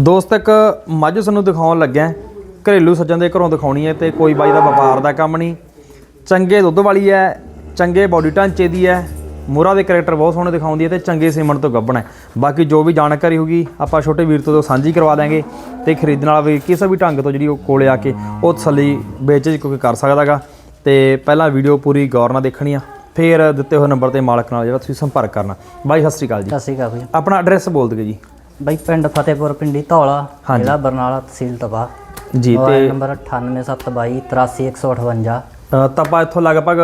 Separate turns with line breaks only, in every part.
ਦੋਸਤ ਇੱਕ ਮੱਝ ਸਾਨੂੰ ਦਿਖਾਉਣ ਲੱਗਿਆ। ਘਰੇਲੂ ਸੱਜਣ ਦੇ ਘਰੋਂ ਦਿਖਾਉਣੀ ਹੈ ਤੇ ਕੋਈ ਬਾਈ ਦਾ ਵਪਾਰ ਦਾ ਕੰਮ ਨਹੀਂ। ਚੰਗੇ ਦੁੱਧ ਵਾਲੀ ਹੈ ਚੰਗੇ ਬਾਡੀ ਢਾਂਚੇ ਦੀ ਹੈ ਮੋਰਾ ਦੇ ਕੈਰੈਕਟਰ ਬਹੁਤ ਸੋਹਣੇ ਦਿਖਾਉਂਦੀ ਹੈ ਤੇ ਚੰਗੇ ਸੀਮਨ ਤੋਂ ਗੱਭਣ ਹੈ। ਬਾਕੀ ਜੋ ਵੀ ਜਾਣਕਾਰੀ ਹੋਗੀ ਆਪਾਂ ਛੋਟੇ ਵੀਰ ਤੋਂ ਸਾਂਝੀ ਕਰਵਾ ਦਾਂਗੇ ਤੇ ਖਰੀਦਣ ਵਾਲਾ ਵੀ ਕਿਸੇ ਵੀ ਢੰਗ ਤੋਂ ਜਿਹੜੀ ਉਹ ਕੋਲੇ ਆ ਕੇ ਉਹ ਤਸੱਲੀ ਵੇਚ ਕੋਈ ਕਰ ਸਕਦਾਗਾ। ਤੇ ਪਹਿਲਾਂ ਵੀਡੀਓ ਪੂਰੀ ਗੌਰ ਨਾਲ ਦੇਖਣੀ ਆ ਫਿਰ ਦਿੱਤੇ ਹੋਏ ਨੰਬਰ ਤੇ ਮਾਲਕ ਨਾਲ ਜਿਹੜਾ ਤੁਸੀਂ ਸੰਪਰਕ ਕਰਨਾ। ਬਾਈ ਸਤਿ ਸ਼੍ਰੀ ਅਕਾਲ ਜੀ।
ਸਤਿ ਸ਼੍ਰੀ ਅਕਾਲ ਜੀ
ਆਪਣਾ ਐਡਰੈਸ ਬੋਲ ਦਿਓ ਜੀ।
ਬਾਈ ਪਿੰਡ ਫਤਿਹਪੁਰ ਪਿੰਡੀ ਧੌਲਾ
ਹਾਂਜੀ।
ਜ਼ਿਲ੍ਹਾ ਬਰਨਾਲਾ ਤਹਿਸੀਲ ਤਪਾ
ਜੀ
ਮੋਬਾਈਲ
ਤੇ
ਨੰਬਰ 98722 83158
ਅ, ਤਾਂ ਆਪਾਂ ਇੱਥੋਂ ਲਗਭਗ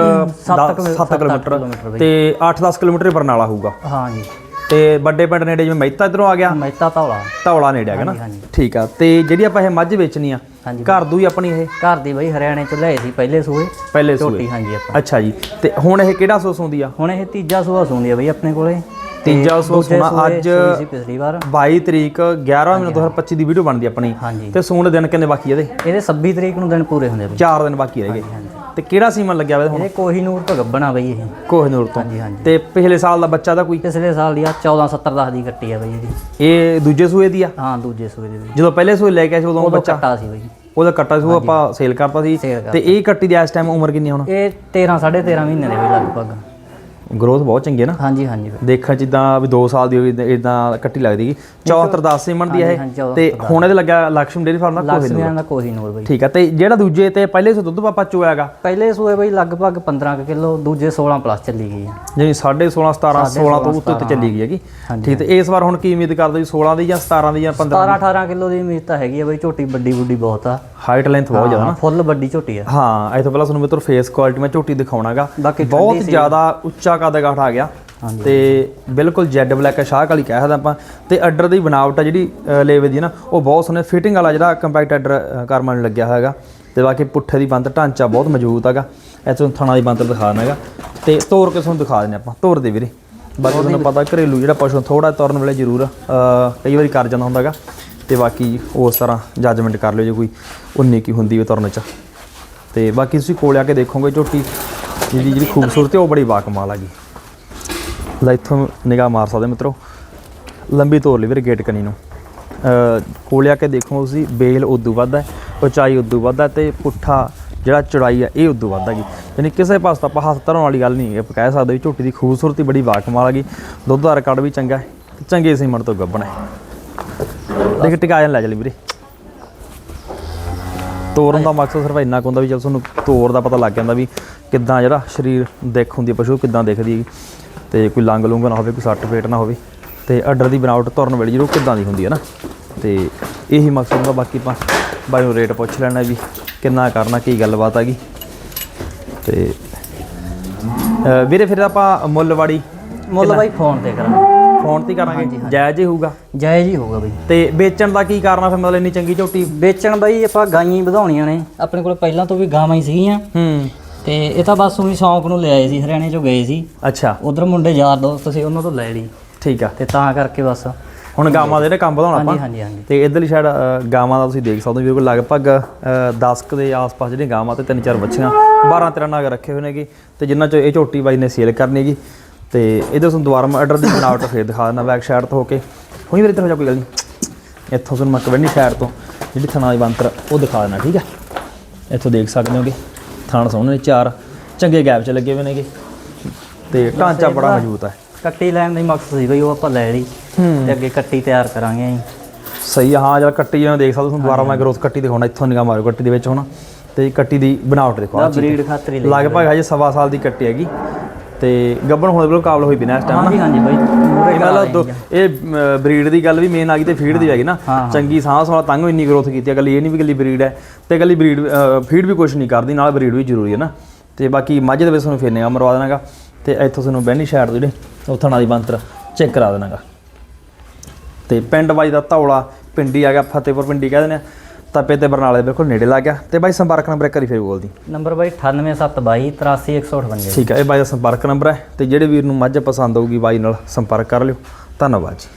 ਸੱਤ ਕਿਲੋ-
7
ਸੱਤ ਅੱਠ
ਕਿਲੋਮੀਟਰ।
ਕਿਲੋਮੀਟਰ ਬਈ।
ਤੇ 8-10 ਕਿਲੋਮੀਟਰ ਹੀ ਬਰਨਾਲਾ ਹੋਊਗਾ।
ਹਾਂ ਜੀ
ਤੇ ਵੱਡੇ ਪਿੰਡ ਨੇੜੇ ਜਿਵੇਂ ਮਹਿਤਾ ਇਧਰੋਂ ਆ ਗਿਆ?
ਮਹਿਤਾ ਧੌਲਾ।
ਧੌਲਾ ਨੇੜੇ ਹੈਗਾ ਨਾ?
ਹਾਂਜੀ।
ਠੀਕ ਆ। ਤੇ ਜਿਹੜੀ ਆਪਾਂ ਇਹ ਮੱਝ ਵੇਚਣੀ ਆ
ਹਾਂਜੀ।
ਘਰ ਦੂ ਹੀ ਆਪਣੀ ਇਹ?
ਘਰ ਦੀ ਬਈ ਹਰਿਆਣੇ ਚ ਲਏ ਸੀ ਪਹਿਲੇ ਸੂਏ।
ਪਹਿਲੇ ਸੂਏ।
ਝੋਟੀ ਹਾਂਜੀ ਆਪਾਂ।
ਅੱਛਾ ਜੀ। ਤੇ ਹੁਣ ਇਹ ਕਿਹੜਾ ਸੂਸ ਹੁੰਦੀ ਆ?
ਹੁਣ ਇਹ ਤੀਜਾ ਸੂਆ ਸੁਣਦੀ ਆ ਬਈ ਆਪਣੇ ਕੋਲੇ।
ਤੀਜਾ ਸੂਆ
ਸੂਏ
ਅੱਜ
ਪਿਛਲੀ ਵਾਰ।
22 ਤਰੀਕ 11 ਮਹੀਨਾ 2025 ਦੀ ਵੀਡੀਓ ਬਣਦੀ ਆਪਣੀ। ਤੇ ਸੂਣ ਦਿਨ ਕਿੰਨੇ ਬਾਕੀ ਇਹਦੇ?
ਇਹਦੇ 26 ਤਰੀਕ ਨੂੰ ਦਿਨ ਪੂਰੇ ਹੁੰਦੇ ਬਈ।
4 ਦਿਨ ਬਾਕੀ ਰਹਿ ਗਏ। ਤੇ ਕਿਹੜਾ ਸੀਮਨ ਲੱਗਿਆ ਵਾ ਹੁਣ?
ਇਹ ਕੋਹੀਨੂਰ ਤੋਂ ਗੱਬਣਾ ਬਈ ਇਹ।
ਕੋਹਨੂਰ ਤੋਂ।
ਹਾਂਜੀ ਹਾਂਜੀ।
ਤੇ ਪਿਛਲੇ ਸਾਲ ਦਾ ਬੱਚਾ ਦਾ ਕੋਈ?
ਪਿਛਲੇ ਸਾਲ ਦੀ ਆ 1470 ਦੀ ਕੱਟੀ ਆ ਬਈ ਇਹਦੀ।
ਇਹ ਦੂਜੇ ਸੂਏ ਦੀ ਆ?
ਹਾਂ ਦੂਜੇ ਸੂਏ ਦੀ
ਜਦੋਂ ਪਹਿਲੇ ਸੂਏ ਲੈ ਕੇ ਆਏ ਸੀ ਉਦੋਂ ਬੱਚਾ?
ਕੱਟਾ ਸੀ ਬਈ।
ਉਹਦਾ ਕੱਟਾ ਸੀ ਉਹ ਆਪਾਂ ਸੇਲ ਕਰਤਾ ਸੀ। ਤੇ ਇਹ ਕੱਟੀ ਦੀ ਇਸ ਟਾਈਮ ਉਮਰ ਕਿੰਨੀ ਆ ਹੁਣ?
ਇਹ 13 13.5 ਮਹੀਨੇ ਦੇ ਬਈ ਲਗਭਗ।
ਗਰੋਥ ਬਹੁਤ ਚੰਗੀ ਹੈ ਨਾ।
ਹਾਂਜੀ ਹਾਂਜੀ ਫਿਰ
ਦੇਖਣ ਚ ਇਦਾਂ ਵੀ 2 ਸਾਲ ਦੀ ਹੋਈ ਇਦਾਂ ਕੱਟੀ ਲੱਗਦੀ ਸੀ 74 ਸਿਮਣ ਦੀ ਹੈ ਤੇ ਹੁਣ ਇਹਦੇ ਲੱਗਾ ਲక్ష్ਮੀ ਡੇਰੀ ਫਾਰਮ ਦਾ
ਕੋਹੀਨੂਰ ਦਾ ਕੋਹੀਨੂਰ ਬਈ।
ਠੀਕ ਹੈ ਤੇ ਜਿਹੜਾ ਦੂਜੇ ਤੇ ਪਹਿਲੇ ਸੋ ਦੁੱਧ ਪਾਪਾ ਚੋਇਆਗਾ।
ਪਹਿਲੇ ਸੂਏ ਬਈ ਲਗਭਗ 15 ਕਿਲੋ ਦੂਜੇ 16 ਪਲੱਸ ਚੱਲੀ ਗਈ ਹੈ।
ਜਿਹੜੀ 16 17 16 ਤੋਂ ਉੱਤੇ ਉੱਤੇ ਚੱਲੀ ਗਈ ਹੈਗੀ। ਠੀਕ ਤੇ ਇਸ ਵਾਰ ਹੁਣ ਕੀ ਉਮੀਦ ਕਰਦੇ ਜੀ 16 ਦੀ ਜਾਂ 17 ਦੀ ਜਾਂ 15
17 18 ਕਿਲੋ ਦੀ ਉਮੀਦ ਤਾਂ ਹੈਗੀ ਹੈ ਬਈ ਝੋਟੀ ਵੱਡੀ ਵੱਡੀ ਬਹੁਤ ਆ।
ਹਾਈਟ ਲੈਂਥ ਬਹੁਤ ਜ਼ਿਆਦਾ ਨਾ।
ਫੁੱਲ ਵੱਡੀ ਝੋਟੀ ਆ।
ਹਾਂ ਇਹ ਪਹਿਲਾਂ ਤੁਹਾਨੂੰ ਮੇਰੇ ਤੋਂ ਫੇਸ ਕੁਆਲਿਟੀ ਮੈਂ ਝੋਟੀ ਦਿਖਾਉਣਾਗਾ। ਬਹੁਤ ਜ਼ਿਆਦਾ ਉੱਚਾ ਕੱਦ ਕਾਠ ਆ ਗਿਆ। ਤੇ ਬਿਲਕੁਲ ਜੈਡ ਬਲੈਕ ਸ਼ਾਹ ਵਾਲੀ ਕਹਿ ਸਕਦੇ ਆਪਾਂ। ਤੇ ਅੱਡਰ ਦੀ ਬਣਾਵਟ ਆ ਜਿਹੜੀ ਲੇਵੇ ਦੀ ਨਾ ਉਹ ਬਹੁਤ ਸੋਹਣੇ ਫਿਟਿੰਗ ਵਾਲਾ ਜਿਹੜਾ ਕੰਪੈਕਟ ਅੱਡਰ ਅ, ਕਰਮਾਂ ਨੂੰ ਲੱਗਿਆ ਹੋਇਆਗਾ ਤੇ ਬਾਕੀ ਪੁੱਠੇ ਦੀ ਬੰਦ ਢਾਂਚਾ ਬਹੁਤ ਮਜ਼ਬੂਤ ਹੈਗਾ। ਇੱਥੋਂ ਥਣਾ ਦੀ ਬੰਦ ਦਿਖਾ ਦੇਣਾ ਹੈਗਾ। ਤੇ ਤੋਰ ਕੇ ਤੁਹਾਨੂੰ ਦਿਖਾ ਦਿੰਦੇ ਆਪਾਂ। ਤੋਰ ਦੇ ਵੀਰੇ। ਬਾਕੀ ਤੁਹਾਨੂੰ ਪਤਾ ਘਰੇਲੂ ਜਿਹੜਾ ਪਸ਼ੂ ਥੋੜਾ ਤੁਰਨ ਵੇਲੇ ਜ਼ਰੂਰ ਕਈ ਵਾਰੀ ਕਰ ਜਾਂਦਾ ਹੁੰਦਾਗਾ ਤੇ ਬਾਕੀ ਉਸ ਤਰ੍ਹਾਂ ਜੱਜਮੈਂਟ ਕਰ ਲਿਓ ਜੇ ਕੋਈ ਉਨੀ ਕੀ ਹੁੰਦੀ ਹੈ ਤੁਰਨ ਚ। ਤੇ ਬਾਕੀ ਤੁਸੀਂ ਕੋਲ ਆ ਕੇ ਦੇਖੋਗੇ ਝੋਟੀ। ਜਿਹਦੀ ਜਿਹੜੀ ਖੂਬਸੂਰਤੀ ਉਹ ਬੜੀ ਬਾਕਮਾਲ ਹੈਗੀ ਲੈ, ਇੱਥੋਂ ਨਿਗਾਹ ਮਾਰ ਸਕਦੇ ਮਿੱਤਰੋ। ਲੰਬੀ ਤੋਰ ਲਈ ਵੀਰੇ ਗੇਟ ਕਨੀ ਨੂੰ। ਅ ਕੋਲ ਆ ਕੇ ਦੇਖੋ ਤੁਸੀਂ, ਬੇਲ ਉਦੋਂ ਵੱਧ ਹੈ, ਉਚਾਈ ਉਦੋਂ ਵੱਧ ਹੈ ਤੇ ਪੁੱਠਾ ਜਿਹੜਾ ਚੜਾਈ ਹੈ ਇਹ ਉਦੋਂ ਵੱਧ ਹੈਗੀ ਯਾਨੀ ਕਿਸੇ ਪਾਸੇ ਤਾਂ ਆਪਾਂ ਹੱਥ ਧਰਨ ਵਾਲੀ ਗੱਲ ਨਹੀਂ ਆਪਾਂ ਕਹਿ ਸਕਦੇ ਵੀ ਝੋਟੀ ਦੀ ਖੂਬਸੂਰਤੀ ਬੜੀ ਬਾਕਮਾਲ ਹੈਗੀ ਦੁੱਧ ਦਾ ਰਿਕਾਰਡ ਵੀ ਚੰਗਾ ਹੈ ਚੰਗੇ ਸੀਮਨ ਤੋਂ ਗੱਬਣ ਹੈ। ਦੇਖ ਟਿਕਾ ਲੈ ਚਲੀ ਵੀਰੇ। ਤੋਰਨ ਦਾ ਮਕਸਦ ਸਿਰਫ ਇੰਨਾ ਕੁ ਹੁੰਦਾ ਵੀ ਜਦ ਤੁਹਾਨੂੰ ਤੋਰ ਦਾ ਪਤਾ ਲੱਗ ਜਾਂਦਾ ਵੀ ਕਿੱਦਾਂ ਜਿਹੜਾ ਸਰੀਰ ਦੇਖ ਹੁੰਦੀ ਪਸ਼ੂ ਕਿੱਦਾਂ ਦਿਖਦੀ ਹੈ ਤੇ ਕੋਈ ਲੰਗ ਲੂੰਗ ਨਾ ਹੋਵੇ ਕੋਈ ਸੱਟ ਫੇਟ ਨਾ ਹੋਵੇ ਤੇ ਅੱਡਰ ਦੀ ਬਣਾਵਟ ਤੁਰਨ ਵੇਲੇ ਜਿਹੜੀ ਕਿੱਦਾਂ ਦੀ ਹੁੰਦੀ ਹੈ ਨਾ। ਤੇ ਇਹੀ ਮਕਸਦ ਹੁੰਦਾ ਬਾਕੀ ਆਪਾਂ ਬਾਈ ਨੂੰ ਰੇਟ ਪੁੱਛ ਲੈਣਾ ਵੀ ਕਿੰਨਾ ਕਰਨਾ ਕੀ ਗੱਲਬਾਤ ਹੈਗੀ। ਤੇ ਅ, ਵੀਰੇ ਫਿਰ ਆਪਾਂ ਮੁੱਲਵਾੜੀ
ਮੁੱਲ ਬਾਈ ਫੋਨ ਤੇ ਕਰਾਂਗੇ।
ਫੋਨ ਤੇ ਹੀ ਕਰਾਂਗੇ। ਜਾਇਜ਼ ਹੀ ਹੋਊਗਾ।
ਜਾਇਜ਼ ਹੀ ਹੋਊਗਾ ਬਈ।
ਤੇ ਵੇਚਣ ਦਾ ਕੀ ਕਾਰਨ ਆ ਫਿਰ ਮਤਲਬ ਇੰਨੀ ਚੰਗੀ ਝੋਟੀ?
ਵੇਚਣ ਬਾਈ ਆਪਾਂ ਗਾਈਆਂ ਹੀ ਵਧਾਉਣੀਆਂ ਨੇ। ਆਪਣੇ ਕੋਲ ਪਹਿਲਾਂ ਤੋਂ ਵੀ ਗਾਵਾਂ ਹੀ ਸੀਗੀਆਂ।
ਹੂੰ।
ਤੇ ਇਹ ਤਾਂ ਬਸ ਉਹੀ ਸ਼ੌਂਕ ਨੂੰ ਲਿਆਏ ਸੀ ਹਰਿਆਣੇ ਚੋਂ ਗਏ ਸੀ।
ਅੱਛਾ।
ਉਧਰ ਮੁੰਡੇ ਯਾਰ ਦੋਸਤ ਸੀ ਉਹਨਾਂ ਤੋਂ ਲੈ ਲਈ।
ਠੀਕ ਆ।
ਤੇ ਤਾਂ ਕਰਕੇ ਬਸ।
ਹੁਣ ਗਾਵਾਂ ਦੇ ਜਿਹੜੇ ਕੰਮ ਵਧਾਉਣਾ ਆਪਾਂ।
ਹਾਂਜੀ ਹਾਂਜੀ
ਤੇ ਇਧਰਲੀ ਸਾਈਡ ਗਾਵਾਂ ਦਾ ਤੁਸੀਂ ਦੇਖ ਸਕਦੇ ਹੋ ਵੀ ਕੋਲ ਲਗਭਗ 10 ਕੁ ਦੇ ਆਸ-ਪਾਸ ਜਿਹੜੀਆਂ ਗਾਵਾਂ ਤੇ ਤਿੰਨ ਚਾਰ ਬੱਚੀਆਂ 12 13 ਨਾਗ ਰੱਖੇ ਹੋਏ ਨੇਗੇ। ਤੇ ਜਿੰਨਾਂ ਚੋਂ ਇਹ ਝੋਟੀ ਬਾਈ ਨੇ ਸੇਲ ਕਰਨੀ ਹੈਗੀ। ਤੇ ਇਹਦੇ ਤੁਹਾਨੂੰ ਦੁਬਾਰਾ ਮੈਂ ਆਰਡਰ ਦੀ ਬਣਾਵਟ ਫੇਰ ਦਿਖਾ ਦਿੰਦਾ ਬੈਕ ਸਾਈਡ ਤੋਂ ਹੋ ਕੇ। ਹੁਣੀ ਵੀਰੇ ਇੱਧਰ ਹੋ ਜਾ ਕੋਈ ਗੱਲ ਨਹੀਂ ਇੱਥੋਂ ਤੁਹਾਨੂੰ ਮੈਂ ਕਵੰਡੀ ਸਾਈਡ ਤੋਂ ਜਿਹੜੀ ਥਣਾ ਦੀ ਬੰਤਰ ਉਹ ਦਿਖਾ ਦੇਣਾ ਠੀਕ ਹੈ? ਇੱਥੋਂ ਦੇਖ ਸਕਦੇ ਹੋਗੇ ਥਾਣ ਸੋਹਣੇ ਨੇ ਚਾਰ ਚੰਗੇ ਗੈਪ 'ਚ ਲੱਗੇ ਹੋਏ ਨੇਗੇ। ਤੇ ਢਾਂਚਾ ਬੜਾ ਮਜ਼ਬੂਤ ਹੈ।
ਕੱਟੀ ਲੈਣ ਦਾ ਮਕਸਦ ਸੀ ਬਈ ਉਹ ਆਪਾਂ ਲੈ ਲਈ। ਤੇ ਅੱਗੇ ਕੱਟੀ ਤਿਆਰ ਕਰਾਂਗੇ ਅਸੀਂ।
ਸਹੀ ਆ, ਹਾਂ ਜਦ ਕੱਟੀ ਜਿਵੇਂ ਦੇਖ ਸਕਦੇ ਹੋ ਤੁਹਾਨੂੰ ਦੁਬਾਰਾ ਮੈਂ ਗਰੋਥ ਕੱਟੀ ਦਿਖਾਉਣਾ ਇੱਥੋਂ ਨਿਗਾਹ ਮਾਰੋ ਕੱਟੀ ਦੇ ਵਿੱਚ ਹੁਣ। ਤੇ ਕੱਟੀ ਦੀ ਬਣਾਵਟ ਦੇਖੋ ਚੀਜ਼।
ਬਰੀਡ ਖਾਤਰ
ਲਗਭਗ ਹਜੇ ਸਵਾ ਸਾਲ ਦੀ ਕੱਟੀ ਹੈਗੀ। ਤੇ ਗੱਬਣ ਹੋਣ ਦੇ ਬਿਲਕੁਲ ਕਾਬਲ ਹੋਈ ਬਿਨਾ ਇਸ ਟਾਈਮ
ਹਾਂਜੀ ਹਾਂਜੀ ਬਾਈ
ਇਹ ਮਤਲਬ ਇਹ ਬਰੀਡ ਦੀ ਗੱਲ ਵੀ ਮੇਨ ਆ ਗਈ ਤੇ ਫੀਡ ਦੀ ਹੈਗੀ ਨਾ। ਚੰਗੀ ਸਾਹ ਸਾਲ ਤੰਗ ਇੰਨੀ ਗਰੋਥ ਕੀਤੀ ਹੈ ਗੱਲ ਇਹ ਨਹੀਂ ਵੀ ਗੱਲੀ ਬਰੀਡ ਹੈ। ਤੇ ਗੱਲੀ ਬਰੀਡ ਫੀਡ ਵੀ ਕੁਝ ਨਹੀਂ ਕਰਦੀ ਨਾਲ ਬਰੀਡ ਵੀ ਜ਼ਰੂਰੀ ਹੈ ਨਾ। ਤੇ ਬਾਕੀ ਮੱਝ ਦੇ ਵਿੱਚ ਤੁਹਾਨੂੰ ਫੇਰਨੇਗਾ ਮਰਵਾ ਦੇਣਾਗਾ। ਤੇ ਇੱਥੋਂ ਤੁਹਾਨੂੰ ਬੈਨੀ ਤੋਂ ਜਿਹੜੇ ਉਹ ਥਣਾ ਦੀ ਬੰਤਰ ਚੈੱਕ ਕਰਾ ਦੇਣਾਗਾ। ਤੇ ਪਿੰਡ ਬਾਈ ਦਾ ਧੌਲਾ ਪਿੰਡੀ ਆ ਗਿਆ ਫਤਿਹਪੁਰ ਪਿੰਡੀ ਕਹਿ ਦਿੰਦੇ ਆ। ਤਪੇ ਤੇ ਬਰਨਾਲੇ ਦੇ ਬਿਲਕੁਲ ਨੇੜੇ ਲੱਗ ਗਿਆ। ਤੇ ਬਾਈ ਸੰਪਰਕ ਨੰਬਰ ਇੱਕ ਵਾਰੀ ਫੇਰ ਬੋਲਦੀ
ਨੰਬਰ ਬਾਈ 98722 83158
ਠੀਕ ਹੈ ਇਹ ਬਾਈ ਦਾ ਸੰਪਰਕ ਨੰਬਰ ਹੈ ਤੇ ਜਿਹੜੇ ਵੀਰ ਨੂੰ ਮੱਝ ਪਸੰਦ ਆਊਗੀ ਬਾਈ ਨਾਲ ਸੰਪਰਕ ਕਰ ਲਿਓ। ਧੰਨਵਾਦ ਜੀ।